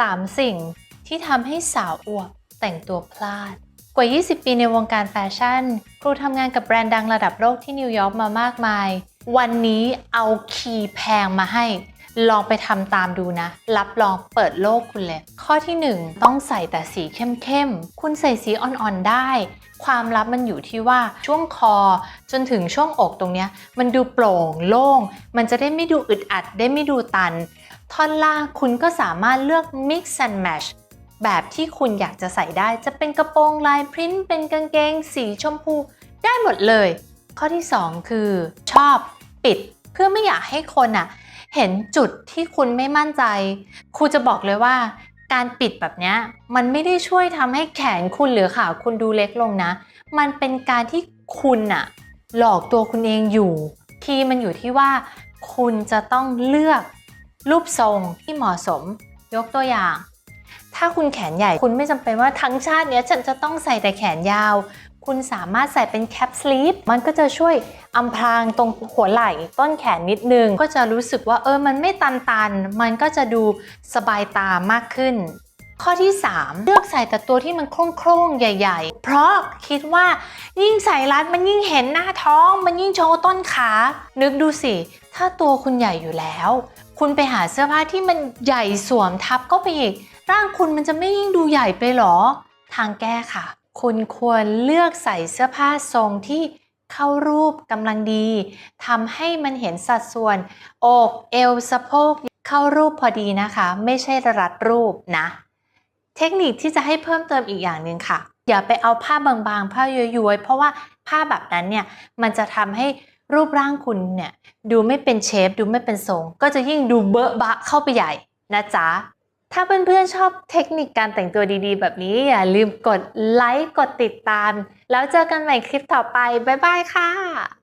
3 สิ่งที่ทำให้สาวอวบแต่งตัวพลาด กว่า 20 ปีในวงการแฟชั่น ครูทำงานกับแบรนด์ดังระดับโลกที่นิวยอร์กมามากมาย วันนี้เอาคีย์แพงมาให้ ลองไปทำตามดูนะ รับรองเปิดโลกคุณเลย ข้อที่ 1 ต้องใส่แต่สีเข้มๆ คุณใส่สีอ่อนๆได้ ความลับมันอยู่ที่ว่าช่วงคอจนถึงช่วงอกตรงเนี้ยมันดูโปร่งโล่ง มันจะได้ไม่ดูอึดอัด ได้ไม่ดูตัน ท่อนล่างคุณก็สามารถเลือก mix and match แบบที่คุณอยากจะใส่ได้จะเป็นกระโปรงลายพริ้นท์เป็นกางเกง สีชมพูได้หมดเลย ข้อที่ 2 คือ ชอบปิด เพื่อไม่อยากให้คนอะ เห็นจุดที่คุณไม่มั่นใจ ครูจะบอกเลยว่า การปิดแบบเนี้ยมันไม่ได้ช่วยทำให้แขนคุณหรือขาคุณดูเล็กลงนะ มันเป็นการที่คุณอะหลอกตัวคุณเองอยู่คีย์มันอยู่ที่ว่า คุณจะต้องเลือกรูปทรงที่เหมาะสม ยกตัวอย่าง ถ้าคุณแขนใหญ่คุณไม่จำเป็นว่าทั้งชาติเนี้ยฉันจะต้องใส่แต่แขนยาว คุณสามารถใส่เป็นแคปสลีฟมันก็จะช่วยอำพรางตรงหัวไหล่ต้นแขนนิดนึง ก็จะรู้สึกว่าเออมันไม่ตันตันๆมันก็จะดูสบายตามากขึ้น ข้อที่ 3 เลือกใส่แต่ตัวที่มันโคร่งๆใหญ่ ๆ เพราะคิดว่ายิ่งใส่รัดมันยิ่งเห็นหน้าท้อง มันยิ่งโชว์ต้นขา นึกดูสิ ถ้าตัวคุณใหญ่อยู่แล้ว คุณไปหาเสื้อผ้าที่มันใหญ่สวมทับก็ไปอีก ร่างคุณมันจะไม่ยิ่งดูใหญ่ไปหรอ ทางแก้ค่ะ คุณควรเลือกใส่เสื้อผ้าทรงที่เข้ารูปกำลังดีทำให้มันเห็นสัดส่วน อกเอวสะโพกเข้ารูปพอดีนะคะ ไม่ใช่รัดรูปนะ เทคนิคที่จะให้เพิ่มเติมอีกอย่างหนึ่งค่ะ อย่าไปเอาผ้าบางๆ ผ้าย้อยๆ เพราะว่าผ้าแบบนั้นเนี่ย มันจะทำให้รูปร่างคุณเนี่ย ดูไม่เป็นเชฟ ดูไม่เป็นทรง ก็จะยิ่งดูเบอะบะเข้าไปใหญ่นะจ๊ะ ถ้าเพื่อนๆชอบเทคนิคการแต่งตัวดีๆ แบบนี้อย่าลืมกดไลค์กดติดตาม แล้วเจอกันใหม่คลิปต่อไป บ๊ายบายค่ะ